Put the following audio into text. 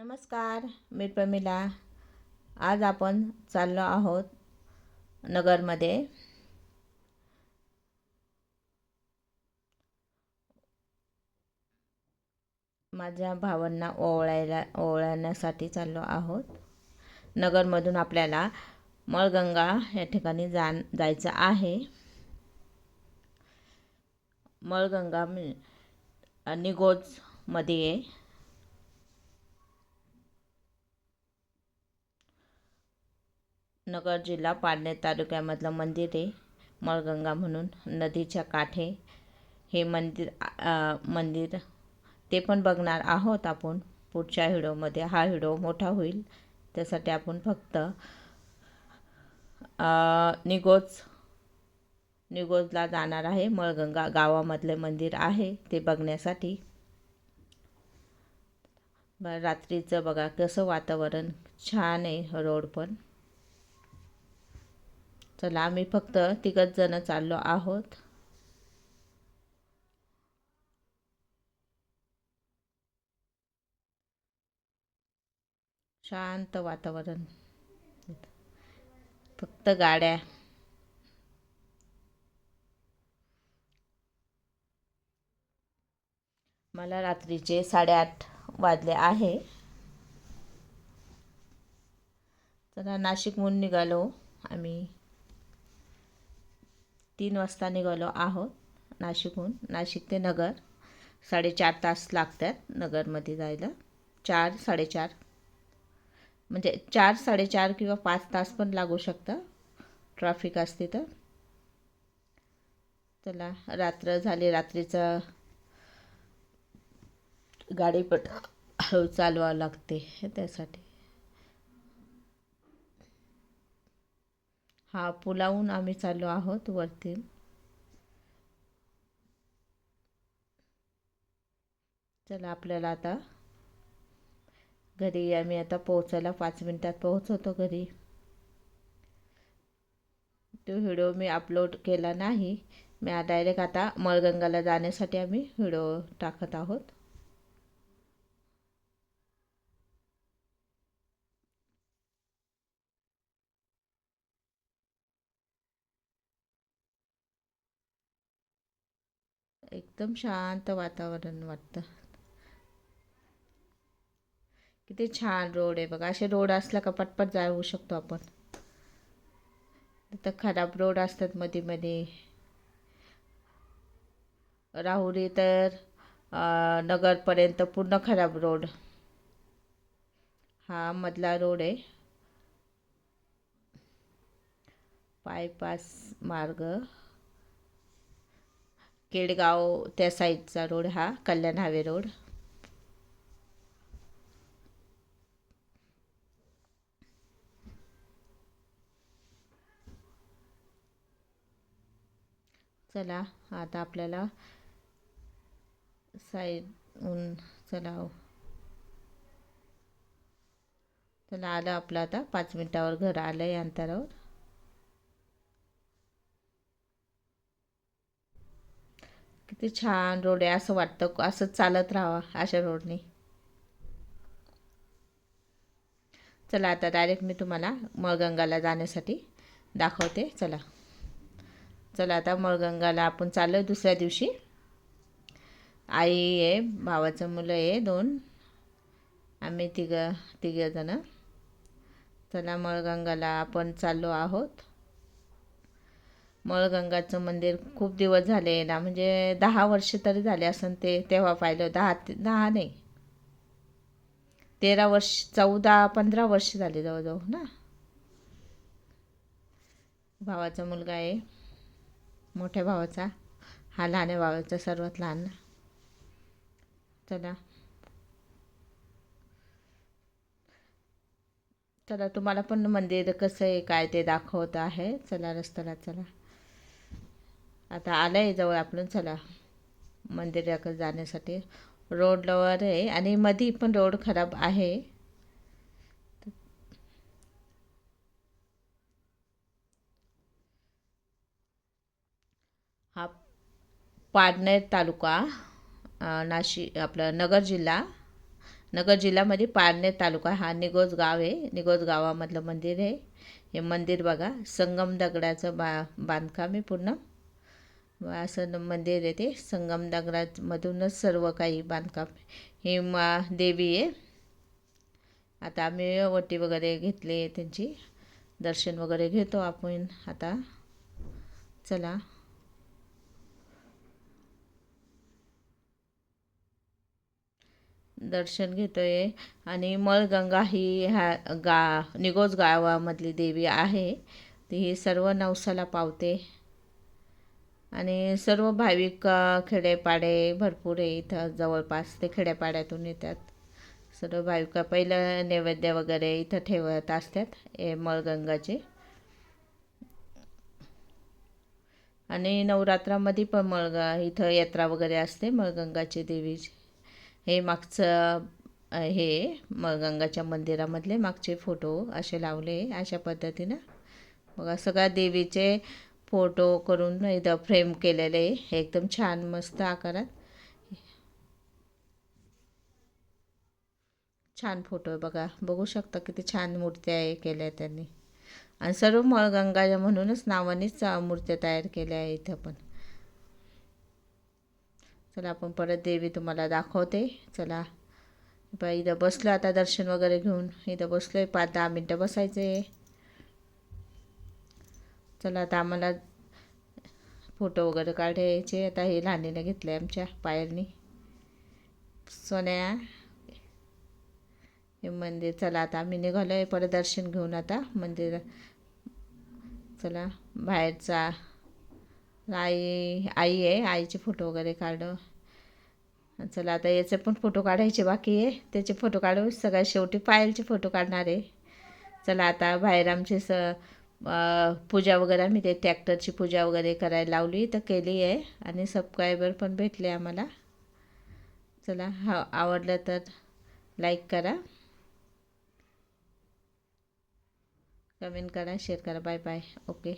नमस्कार मी प्रमिला. आज आपण चाललो आहोत नगरमध्ये. माझ्या भावांना ओवळायला ओवळण्यासाठी चाललो आहोत. नगरमधून आपल्याला मळगंगा या ठिकाणी जा जायचं आहे. मळगंगा निगोजमध्ये नगर जिल्हा पारनेर तालुक्यामधलं मंदिर आहे. मळगंगा म्हणून नदीच्या काठे हे मंदिर मंदिर. ते पण बघणार आहोत आपण. पुढच्या व्हिडिओमध्ये हा व्हिडिओ मोठा होईल. त्यासाठी आपण फक्त निगोज निगोजला जाणार आहे. मळगंगा गावामधले मंदिर आहे ते बघण्यासाठी. रात्रीचं बघा कसं वातावरण. छान आहे रोड पण. चला आम्ही फक्त तिघच जण चाललो आहोत. शांत वातावरण. फक्त गाड्या. मला रात्रीचे साडेआठ वाजले आहे. चला नाशिकहून निघालो. आम्ही तीन वाजता निघालो आहोत नाशिकहून. नाशिक ते नगर. साडेचार तास लागतात नगरमध्ये जायला. चार साडेचार. म्हणजे चार साडेचार किंवा पाच तास पण लागू शकतं. ट्रॅफिक असते तर. चला रात्र झाली. रात्रीचं गाडी पण हळू चालवावं लागते त्यासाठी. हा पुलावून आम्ही चाललो आहोत वरती. चला आपल्याला आता घरी आम्ही आता पोहोचायला पाच मिनटात पोहोचवतो घरी. तो व्हिडिओ मी अपलोड केला नाही. मी डायरेक्ट आता मळगंगाला जाण्यासाठी आम्ही व्हिडिओ टाकत आहोत. एकदम शांत वातावरण वाटतं. किती छान रोड आहे बघा. असे रोड असला का पटपट जाऊ शकतो आपण. तर खराब रोड असतात मध्ये मध्ये राहुरी तर नगरपर्यंत पूर्ण खराब रोड हा मधला रोड आहे. बायपास मार्ग. केडगाव त्या साईडचा रोड हा कल्याण हावे रोड. चला आता आपल्याला साईडहून चला हो. चला आलं आपलं आता. पाच मिनटावर घर आलं आहे अंतरावर. किती छान रोड आहे. असं वाटतं असं चालत राहावं अशा रोडने चला आता डायरेक्ट मी तुम्हाला मळगंगाला जाण्यासाठी दाखवते. चला. चला आता मळगंगाला आपण चाललो आहे दुसऱ्या दिवशी. आई आहे भावाचं मुलं आहे दोन. आम्ही तिघं तिघं जणं. चला मळगंगाला आपण चाललो आहोत. मळगंगाचं मंदिर खूप दिवस झाले ना म्हणजे दहा वर्ष तरी झाले असन ते तेव्हा पाहिलं. दहा दहा नाही. तेरा वर्ष चौदा पंधरा वर्ष झाले जवळजवळ ना? भावाचा मुलगा आहे. मोठ्या भावाचा. हा लहान भावाचा सर्वात लहान. चला. चला तुम्हाला पण मंदिर कसं आहे काय ते दाखवत आहे. चला रस्त्याला चला. आता आलं आहे जवळ आपण चला मंदिराकडे जाण्यासाठी. रोडवर आहे आणि मधी पण रोड खराब आहे. हा पारनेर तालुका नाशिक आपलं नगर जिल्हा. नगर जिल्ह्यामध्ये पारनेर तालुका हा निगोज गाव आहे. निगोज गावामधलं मंदिर आहे. हे मंदिर बघा संगम दगडाचं बा बांधकाम आहे पूर्ण. असं मंदिर आहे ते. संगम दगडामधूनच सर्व काही बांधकाम ही मा देवी आहे. आता आम्ही वटी वगैरे घेतले त्यांची. दर्शन वगैरे घेतो आपण. आता चला. दर्शन घेतोय. आणि मळगंगा ही ह्या गा निगोज गावामधली देवी आहे. ती सर्व नवसाला पावते. आणि सर्व भाविक खेडेपाडे भरपूर आहे इथं. जवळपास ते खेड्यापाड्यातून येतात. सर्व भाविक पहिलं नैवेद्य वगैरे इथं ठेवत असतात हे मळगंगाचे आणि नवरात्रामध्ये पण मळगा इथं यात्रा वगैरे असते मळगंगाची देवीची. हे मागचं हे मळगंगाच्या मंदिरामधले मागचे फोटो असे लावले अशा पद्धतीनं. बघा सगळ्या देवीचे फोटो करून इथं फ्रेम केलेलं आहे. एकदम छान मस्त आकारात. छान फोटो आहे बघा. बघू शकता किती छान मूर्त्या आहे केल्या त्यांनी. आणि सर्व मळगंगा म्हणूनच नावानेच मूर्त्या तयार केल्या आहे इथं पण चला आपण परत देवी तुम्हाला दाखवते. चला. बा इथं बसलो आता दर्शन वगैरे घेऊन. इथं बसलो आहे पाच दहा मिनटं बसायचं आहे चला आता आम्हाला फोटो वगैरे काढायचे. आता हे लहानीने आहे आमच्या पायरनी सोन्या हे मंदिर. चला आता आम्ही निघालो आहे परत दर्शन घेऊन आता मंदिर. चला बाहेरचा आई आई आहे. आईचे फोटो वगैरे काढू. चला आता याचे पण फोटो काढायचे बाकी आहे. त्याचे फोटो काढू. सगळ्यात शेवटी पायलचे फोटो काढणार आहे. चला आता बाहेर आमचे स पूजा वगैरे आम्ही ते ट्रॅक्टरची पूजा वगैरे करायला लावली तर केली आहे. आणि सबस्क्रायबर पण भेटले आम्हाला. चला हा आवडलं तर लाईक करा. कमेंट करा शेअर करा. Bye bye okay